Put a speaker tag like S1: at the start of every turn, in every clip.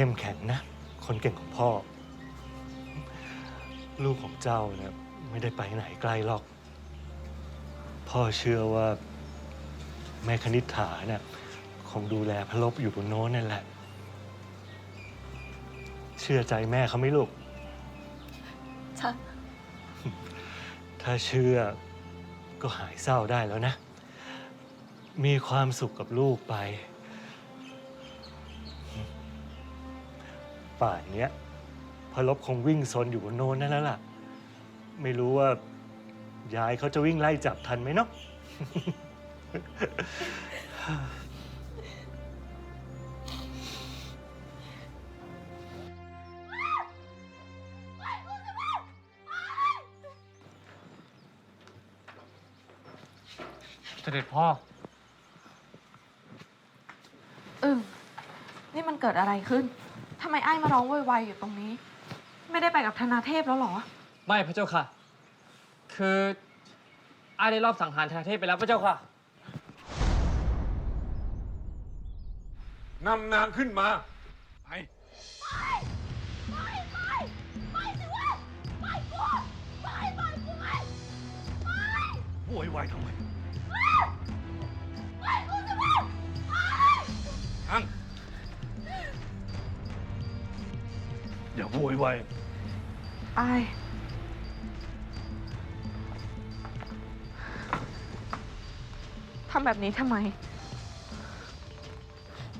S1: เข้มแข็งนะ คนเก่งของพ่อ ลูกของเจ้าเนี่ยไม่ได้ไปไหนไกลหรอก พ่อเชื่อว่า แม่คณิษฐาเนี่ยคงดูแลพระลบอยู่บนโน้นนั่นแหละ เชื่อใจแม่เขาไหมลูก
S2: ฉัน
S1: ถ้าเชื่อก็หายเศร้าได้แล้วนะ มีความสุขกับลูกไป ป่านเนี้ยพอลบคงวิ่งซนอยู่บนโน้นนั่นแล้วล่ะ ไม่รู้ว่ายายเขาจะวิ่งไล่จับทันไหมเนาะ
S3: เสด็จพ่อ
S2: อึ้งนี่มันเกิดอะไรขึ้นทำไมไอ้ายมาร้องโวยวายอยู่ตรงนี้ ไม่ได้ไปกับธนาเทพแล้วเหรอ
S3: ไม่พระเจ้าค่ะ คืออายได้รอบสังหารธนเทพไปแล้วพระเจ้าค่ะ
S4: นำนางขึ้นมา ไป
S1: โวยวายทำไม
S4: ทั้
S1: โวยวาย
S2: ไอ้าย ทำแบบนี้ทำไม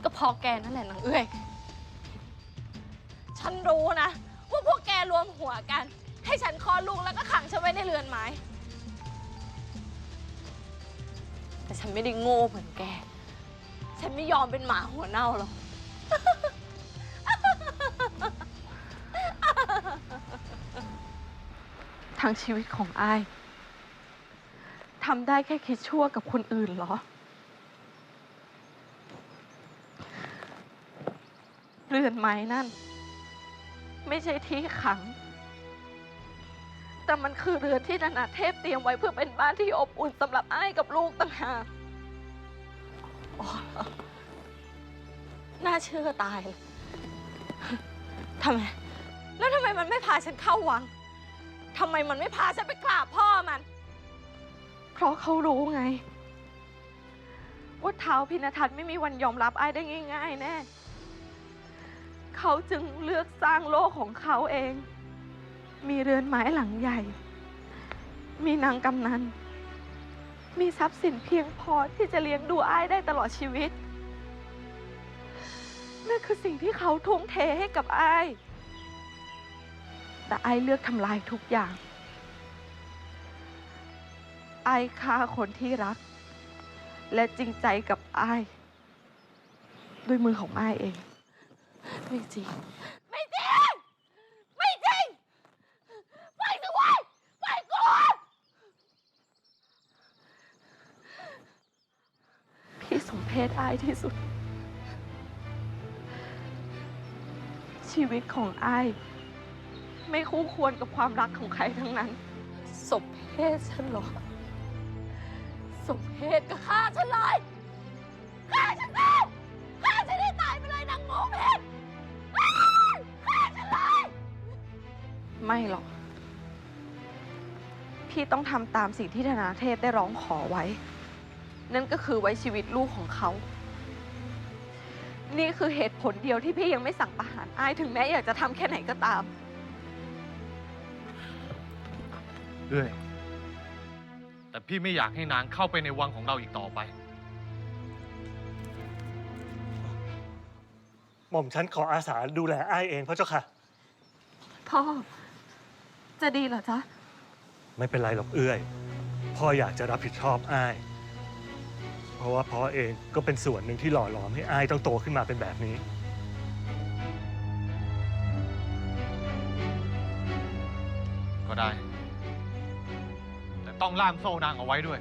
S5: ก็เพอแกนั่นแหละนางเอ้ย ฉันรู้นะ ว่าพวกแกรวมหัวกัน ให้ฉันคลอดลูกแล้วก็ขังฉันไว้ในเรือนไม้ แต่ฉันไม่ได้โง่เหมือนแก ฉันไม่ยอมเป็นหมาหัวเน่าหรอก
S2: ทั้งชีวิตของไอ้ายทำได้แค่คิดชั่วกับคนอื่นเหรอ เรือนไม้นั่น ไม่ใช่ที่ขัง แต่มันคือเรือนที่นานาเทพเตรียมไว้เพื่อเป็นบ้านที่อบอุ่นสำหรับไอ้ายกับลูกต่างหาก
S5: อ๋อน่าเชื่อตายเลยทำไม แล้วทำไมมันไม่พาฉันเข้าวัง ทำไมมันไม่พาฉันไปกราบพ่อมัน
S2: เพราะเขารู้ไง ว่าเท้าวพินทัศน์ไม่มีวันยอมรับไอ้ายได้ง่าย ๆ แน่ เขาจึงเลือกสร้างโลกของเขาเอง มีเรือนไม้หลังใหญ่ มีนางกำนัน มีทรัพย์สินเพียงพอที่จะเลี้ยงดูไอ้ายได้ตลอดชีวิต นั่นคือสิ่งที่เขาทุ่มเทให้กับไอ้าย แต่ไอ้เลือกทำลายทุกอย่าง ไอ้ฆ่าคนที่รัก และจริงใจกับไอ้ด้วยมือของไอ้เอง
S5: ไม่จริง ไม่จริง ไม่จริง ไปสิเว้ยไปก่อน
S2: พี่สมเพศไอ้ที่สุด ชีวิตของไอ้ ไม่คู่ควรกับความรักของใครทั้งนั้น
S5: สมเพศฉันเหรอ สมเพศก็ฆ่าฉันเลยฆ่าฉันเลยฆ่าฉันให้ตายไปเลยนางโง่เพชรฆ่าฉันเลย
S2: ไม่หรอก พี่ต้องทำตามสิ่งที่ธนาเทพได้ร้องขอไว้ นั่นก็คือไว้ชีวิตลูกของเขา นี่คือเหตุผลเดียวที่พี่ยังไม่สั่งประหารอ้ายถึงแม้อยากจะทำแค่ไหนก็ตาม
S6: เอ้ยแต่พี่ไม่อยากให้นางเข้าไปในวังของเราอีกต่อไป
S1: หม่อมฉันขออาสาดูแลไอ้ายเองพระเจ้าค่ะ
S2: พ่อ จะดีเหรอจ๊ะ
S1: ไม่เป็นไรหรอกเอื้อย พ่ออยากจะรับผิดชอบอ้าย เพราะว่าพ่อเองก็เป็นส่วนหนึ่งที่หล่อหลอมให้อ้ายต้องโตขึ้นมาเป็นแบบนี้
S6: ก็ได้แต้องล่ามโซ่นางเอาไว้ด้วย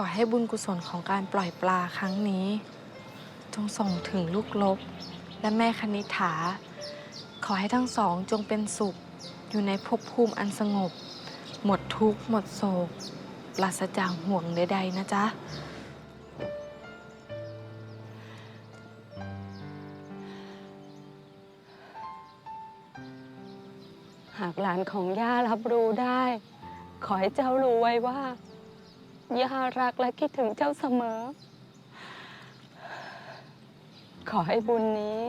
S5: อให้บุญกุศลของการปล่อยปลาครั้งนี้ จงส่งถึงลูกลบ และแม่คณิษฐาขอให้ทั้งสองจงเป็นสุข อยู่ในภพภูมิอันสงบ หมดทุกข์หมดโศกปราศจากห่วงใดๆ นะจ๊ะ
S7: หากหลานของย่ารับรู้ได้ ขอให้เจ้ารู้ไว้ว่า ย่ารักและคิดถึงเจ้าเสมอ ขอให้บุญนี้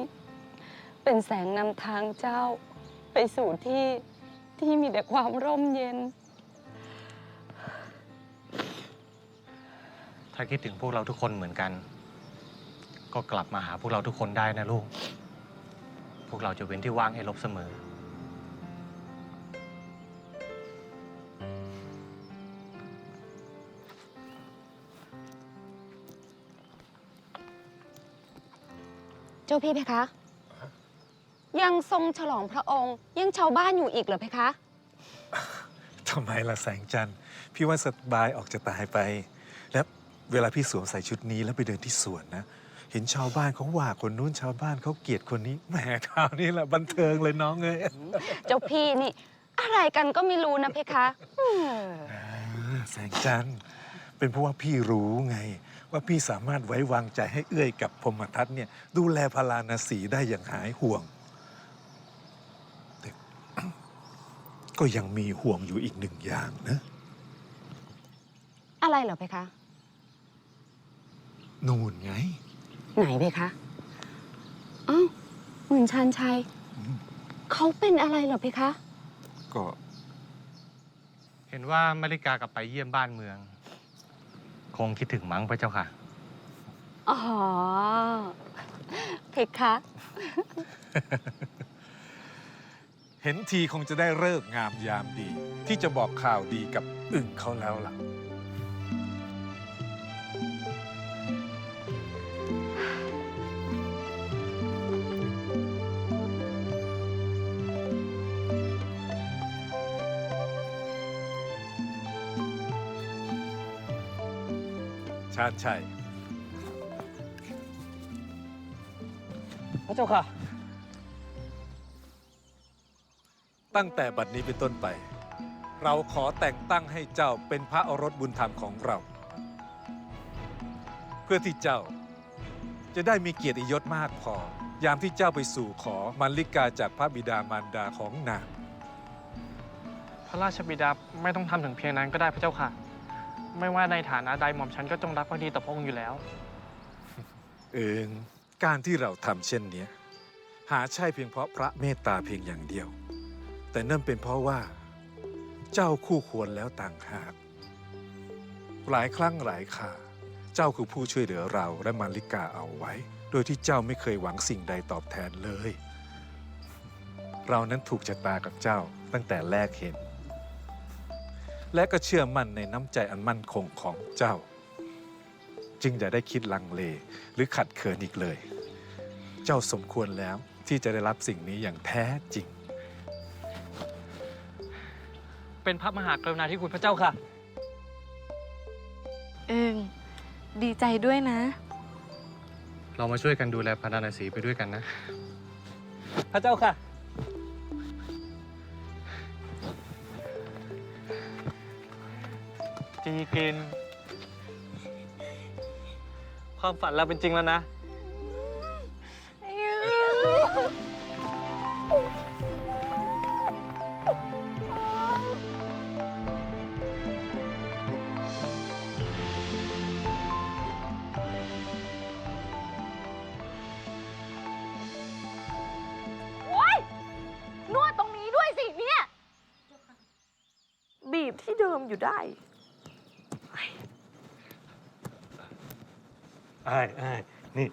S7: เป็นแสงนำทางเจ้า ไปสู่ที่ที่มีแต่ความร่มเย็น
S6: ถ้าคิดถึงพวกเราทุกคนเหมือนกัน ก็กลับมาหาพวกเราทุกคนได้นะลูก พวกเราจะเว้นที่ว่างให้ลบเสมอ
S7: เจ้าพี่เพคะ ยังทรงฉลองพระองค์ ยังชาวบ้านอยู่อีกเหรอเพคะ
S8: ทำไมล่ะแสงจันทร์พี่ว่าสบายออกจะตายไป แล้วเวลาพี่สวมใส่ชุดนี้แล้วไปเดินที่สวนนะ เห็นชาวบ้านเขาว่าคนนู้นชาวบ้านเขาเกลียดคนนี้แหมคราวนี้แหละบันเทิงเลยน้องเอ้ย
S7: เจ้าพี่นี่ อะไรกันก็ไม่รู้นะเพคะอืม
S8: อ่าแสงจันทร์เป็นเพราะว่าพี่รู้ไง ว่าพี่สามารถไว้วางใจให้เอื้อยกับพรหมทัตเนี่ยดูแลพาราณสีได้อย่างหายห่วง แต่ก็ยังมีห่วงอยู่อีกหนึ่งอย่างนะ
S7: อะไรเหรอเพคะ
S8: นูนไง
S7: ไหนเพคะอ้าวหมื่นชันชัย
S8: อืม
S7: เขาเป็นอะไรเหรอเพคะ
S8: ก็
S6: เห็นว่ามาริกากลับไปเยี่ยมบ้านเมือง คงคิดถึงมั้งพระเจ้าค่ะ
S7: อ๋อ เพคะ
S8: เห็นทีคงจะได้เลิกษ์งามยามดี ที่จะบอกข่าวดีกับอึ่งเขาแล้วล่ะ ชาญชัย
S3: พระเจ้าค่ะ
S8: ตั้งแต่บัดนี้เป็นต้นไป เราขอแต่งตั้งให้เจ้าเป็นพระโอรสบุญธรรมของเรา เพื่อที่เจ้าจะได้มีเกียรติยศมากพอ ยามที่เจ้าไปสู่ขอมันลิกาจากพระบิดามารดาของนาง
S3: พระราชบิดาไม่ต้องทำถึงเพียงนั้นก็ได้พระเจ้าค่ะ ไม่ว่าในฐานะใดหม่อมฉันก็จงรักภักดีต่อพระองค์อยู่แล้ว
S8: เอิงการที่เราทำเช่นเนี้ยหาใช่เพียงเพราะพระเมตตาเพียงอย่างเดียว แต่นั่นเป็นเพราะว่า เจ้าคู่ควรแล้วต่างหากหลายครั้งหลายคราเจ้าคือผู้ช่วยเหลือเราและมาริกาเอาไว้ โดยที่เจ้าไม่เคยหวังสิ่งใดตอบแทนเลย เรานั้นถูกชะตากับเจ้าตั้งแต่แรกเห็น และก็เชื่อมั่นในน้ำใจอันมั่นคงของเจ้า จึงอย่าได้คิดลังเลหรือขัดเขินอีกเลย เจ้าสมควรแล้วที่จะได้รับสิ่งนี้อย่างแท้จริง
S3: เป็นพระมหากรุณาธิคุณพระเจ้าค่ะ
S5: เอิงดีใจด้วยนะ
S6: เรามาช่วยกันดูแลพาราณสีไปด้วยกันนะ
S3: พระเจ้าค่ะ จีกิน ความฝันเราเป็นจริงแล้วนะ
S7: นวดตรงนี้ด้วยสิเนี่ย
S5: บีบที่เดิมอยู่ได้
S1: อ้ายอ้ายนี่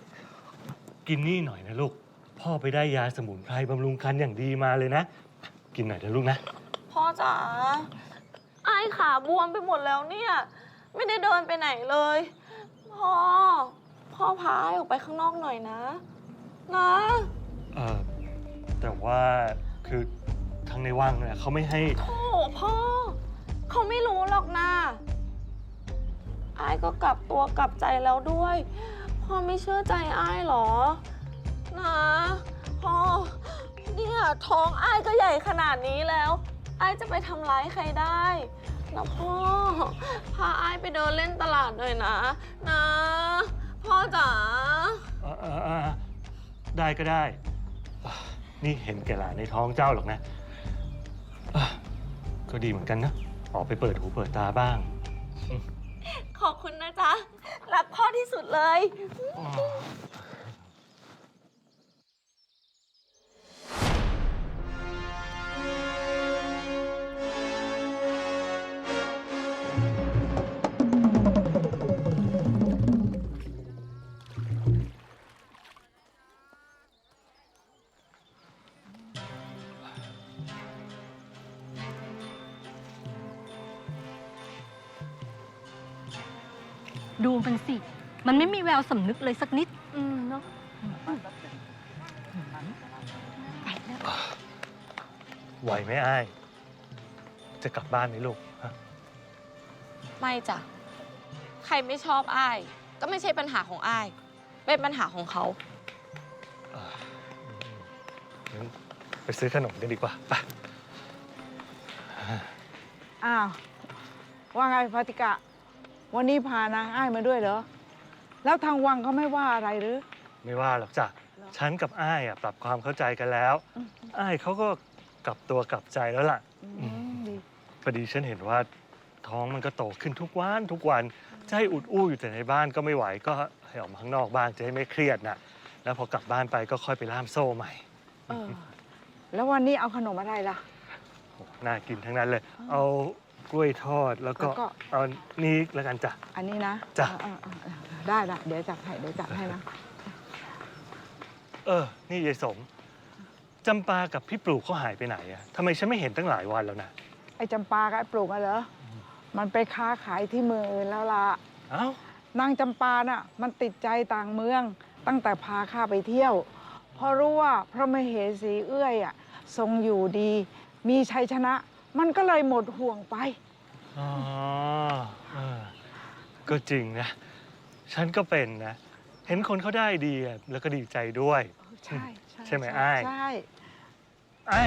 S1: กินนี่หน่อยนะลูก พ่อไปได้ยาสมุนไพรบำรุงคันอย่างดีมาเลยนะ กินหน่อยนะลูกนะ
S5: พ่อจ๋าไอ้ายขาบวมไปหมดแล้วเนี่ย ไม่ได้เดินไปไหนเลย พ่อ พ่อพาไอ้ออกไปข้างนอกหน่อยนะ นะ
S1: เออแต่ว่าคือทางในวังเนี่ยเขาไม่ให้
S5: โอ้พ่อ เขาไม่รู้หรอกนะ อ้ายก็กลับตัวกลับใจแล้วด้วย พ่อไม่เชื่อใจอ้ายเหรอ นะพ่อเนี่ยท้องอ้ายก็ใหญ่ขนาดนี้แล้วอ้ายจะไปทำร้ายใครได้นะพ่อ พาอ้ายไปเดินเล่นตลาดหน่อยนะ นะ พ่อจ๋า
S1: อ่าอ่าอ่าได้ก็ได้ นี่เห็นแก่หลานในท้องเจ้าหรอกนะอะก็ดีเหมือนกันนะ ออกไปเปิดหูเปิดตาบ้าง
S5: ขอบคุณนะจ๊ะ รักพ่อที่สุดเลย
S7: ดูมันสิ มันไม่มีแววสำนึกเลยสักนิด อืมเนาะ
S1: ไหวไหมอ้าย จะกลับบ้านไหมลูกฮะ
S5: ไม่จ้ะ ใครไม่ชอบอ้าย ก็ไม่ใช่ปัญหาของอ้าย เป็นปัญหาของเขา
S1: อ่าอืมงั้นไปซื้อขนมกันดีกว่าไป
S9: อ้าว ว่าไงฟาติกะ วันนี้พานางอ้ายมาด้วยเหรอ แล้วทางวังเขาไม่ว่าอะไรหรือ
S1: ไม่ว่าหรอกจ้ะ ฉันกับอ้ายอะปรับความเข้าใจกันแล้ว
S9: อืม
S1: อ้ายเขาก็กลับตัวกลับใจแล้วล่ะ
S9: อืมดี
S1: พอดีฉันเห็นว่าท้องมันก็โตขึ้นทุกวันทุกวันจะให้อุดอู้อยู่แต่ในบ้านก็ไม่ไหวก็ให้ออกมาข้างนอกบ้างจะให้ไม่เครียดนะแล้วพอกลับบ้านไปก็ค่อยไปล่ามโซ่ใหม่
S9: เออ แล้ววันนี้เอาขนมอะไรล่ะ
S1: โอ้น่ากินทั้งนั้นเลย เอา กล้วยทอดแล้วก็
S9: แล้วก็
S1: เอานี้แล้วกันจ้ะ
S9: อันนี้นะ
S1: จ้ะ
S9: เออเออเออได้ละเดี๋ยวจัดให้เดี๋ยวจัดให้นะ
S1: เออ นี่ยายสมจำปากับพี่ปลูกเขาหายไปไหนอะทำไมฉันไม่เห็นตั้งหลายวันแล้วนะ
S9: ไอ้จำปากับไอ้ปลูกอะเหรอ มันไปค้าขายที่เมืองอื่นแล้วล่ะ
S1: เอ้า นา
S9: งจำปาน่ะมันติดใจต่างเมือง ตั้งแต่พาข้าไปเที่ยวพอรู้ว่าพระมเหสีเอื้อยอะทรงอยู่ดี มีชัยชนะ มันก็เลยหมดห่วงไป
S1: อ๋อเออก็จริงนะ ฉันก็เป็นนะ เห็นคนเขาได้ดีอะแล้วก็ดีใจด้วย
S9: ใช่ใช่
S1: ใช่ไหมอ้าย
S9: ใช่
S1: ไอ้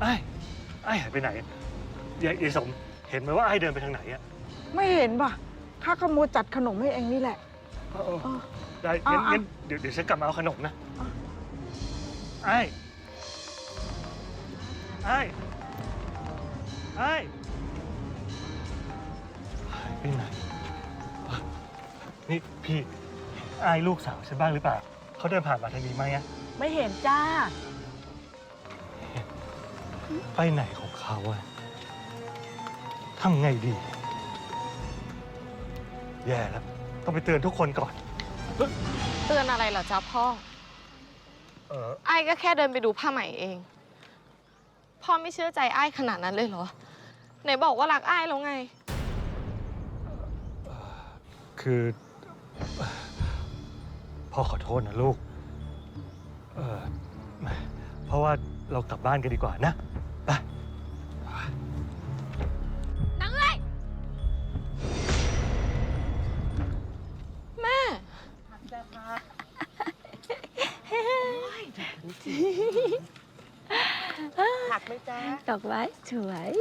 S1: ไอ้ไอ้หายไปไหนยายยายสมเห็นไหมว่าไอ้เดินไปทางไหนอะ
S9: ไม่เห็นป่ะข้าขโมยจัดขนมให้เองนี่แหละ
S1: เออเออ
S9: เออ
S1: ได้
S9: เอา
S1: งั้น
S9: เอา
S1: งั้นเดี๋ยวเดี๋ยวฉันกลับมาเอาขนมนะ
S9: เอา
S1: ไอ้ ไอ้ไอ้หายไปไหนเอ้อนี่พี่ไอ้ลูกสาวฉันบ้างหรือเปล่า เขาเดินผ่านมาทางนี้ไหมอะ
S9: ไม่เห็นจ้า
S1: ไปไหนของเขาอะทำไงดี แย่แล้ว ต้องไปเตือนทุกคนก่อน
S5: เตือนอะไรเหรอจ๊ะพ่อ
S1: เออ
S5: ไอ้ายก็แค่เดินไปดูผ้าไหมเอง พ่อไม่เชื่อใจไอ้ายขนาดนั้นเลยเหรอ ไหนบอกว่ารักไอ้ายแล้วไง
S1: คือเอ่อพ่อขอโทษนะลูก เออเพราะว่าเรากลับบ้านกันดีกว่านะ ไป
S7: นังเอ้ย
S5: แม่
S9: ผักไหมจ้า
S7: ดอกไม้สวย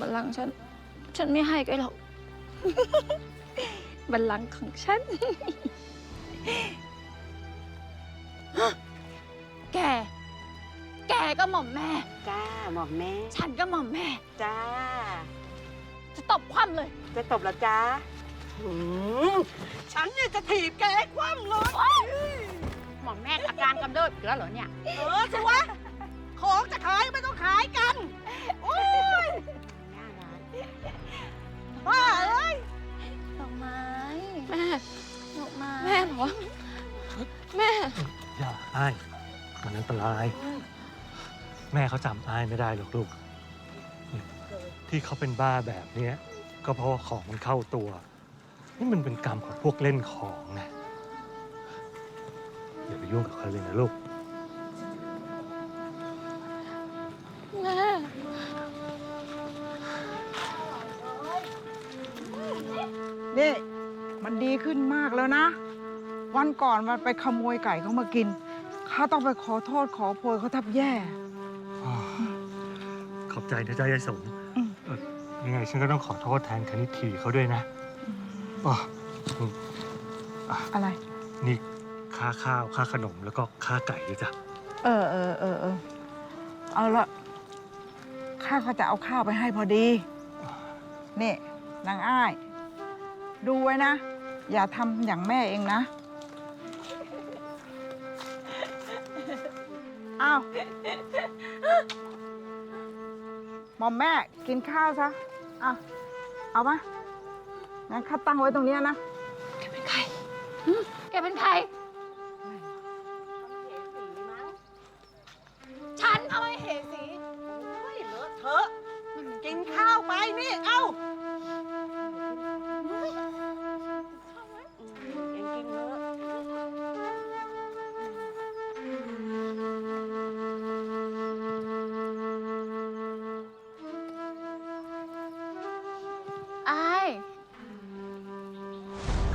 S7: บัลลังก์ฉัน ฉันไม่ให้แกหรอก บัลลังก์ของฉัน แก แกก็หม่อมแม่
S10: จ้าหม่อมแม่
S7: ฉันก็หม่อมแม่
S10: จ้า
S7: จะตบคว่ำเลย
S10: จะตบแล้วจ้าหืมฉันเนี่ยจะถีบแกให้คว่ำเลย
S7: หม่อมแม่อาการกำเริบอีกแล้วเหรอเนี่ย
S10: เออสิวะ ของจะขายไม่ต้องขายกัน โอ้ย บ้าเอ้ย
S7: ดอกไม้
S5: แม่
S7: ดอกไม้
S5: แม่เหรอแม่
S1: อย่าอ้ายมันอันตราย แม่เขาจำอ้ายไม่ได้หรอกลูก ที่เขาเป็นบ้าแบบเนี้ยก็เพราะว่าของมันเข้าตัว นี่มันเป็นกรรมของพวกเล่นของนะอย่าไปยุ่งกับเขาเลยนะลูก
S9: ขึ้นมากแล้วนะ วันก่อนมันไปขโมยไก่เขามากินข้าต้องไปขอโทษขอโพยเขาแทับแย่
S1: ขอบใจนะจ๊ะยายสม
S9: อืม
S1: เอ่อยังไงฉันก็ต้องขอโทษแทนคณิตทีเขาด้วยนะอ๋อนี่
S9: อะไร
S1: นี่ค่าข้าวค่าขนมแล้วก็ค่าไก่ด้วยจ้ะ
S9: เออเออเออเออเอาละข้าก็จะเอาข้าวไปให้พอดี นี่นางอ้าย ดูไว้นะ อย่าทำอย่างแม่เองนะอ้าวหมอมแม่กินข้าวซะอะเอามางั้นข้าตั้งไว้ตรงเนี้ยนะ
S7: แกเป็นใคร แกเป็นใคร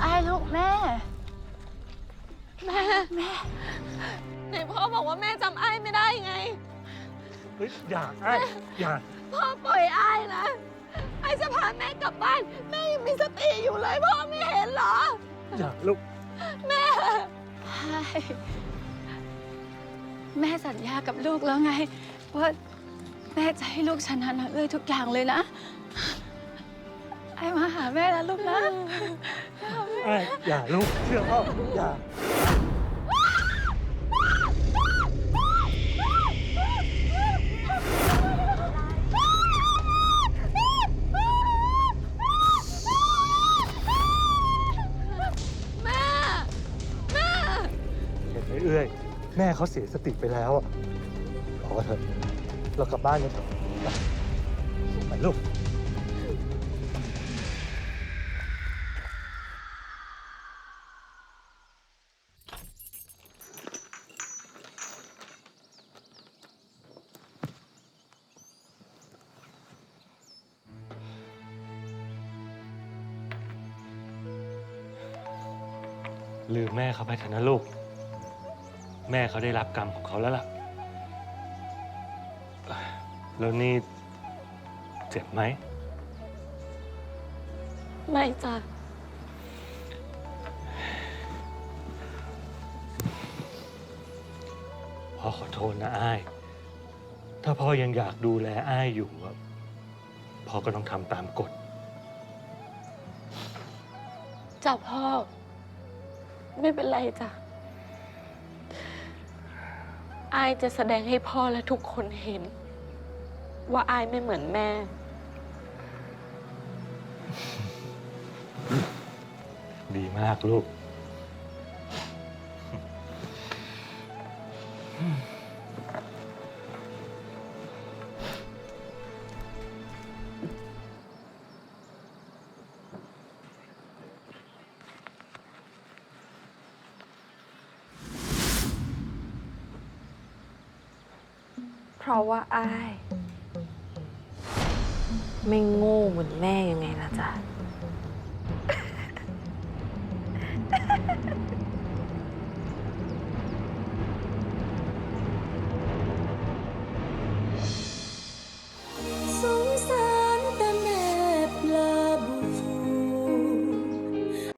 S7: อา
S10: ยลูก
S7: แม่
S5: แม่แม่ไหนพ่อบอกว่าแม่จำไอ้ายไม่ได้ไง
S1: เฮ้ยอย่าไอ้อย่า
S5: พ่อปล่อยไอ้ายนะ ไอ้ายจะพาแม่กลับบ้าน แม่ยังมีสติอยู่เลยพ่อไม่เห็นเหรอ
S1: อย่าลูก
S5: แม่
S7: ใช่แม่สัญญากับลูกแล้วไง ว่าแม่จะให้ลูกชนะนางเอ้ยทุกอย่างเลยนะ ไอ้มาหาแม่นะลูกนะ
S1: ไอ้อย่าลูกเชื่อพ่ออย่า
S5: แม่ แม่
S1: เห็นไหมเอื้อย แม่เขาเสียสติไปแล้วอะพอเถอะเรากลับบ้านกันเถอะไปไปลูก เขาไปเถอะนะลูก แม่เขาได้รับกรรมของเขาแล้วล่ะ แล้วนี่เจ็บไหม
S5: ไม่จ้ะ
S1: พ่อขอโทษนะอ้าย ถ้าพ่อยังอยากดูแลอ้ายอยู่อะพ่อก็ต้องทำตามกฎ
S5: จ้ะพ่อ ไม่เป็นไรจ้ะอายจะแสดงให้พ่อและทุกคนเห็น ว่าอายไม่เหมือนแม่
S1: ดีมากลูก
S5: ราะว่าอาย ไม่โง่เหมือนแม่ยังไงล่ะจ๊ะ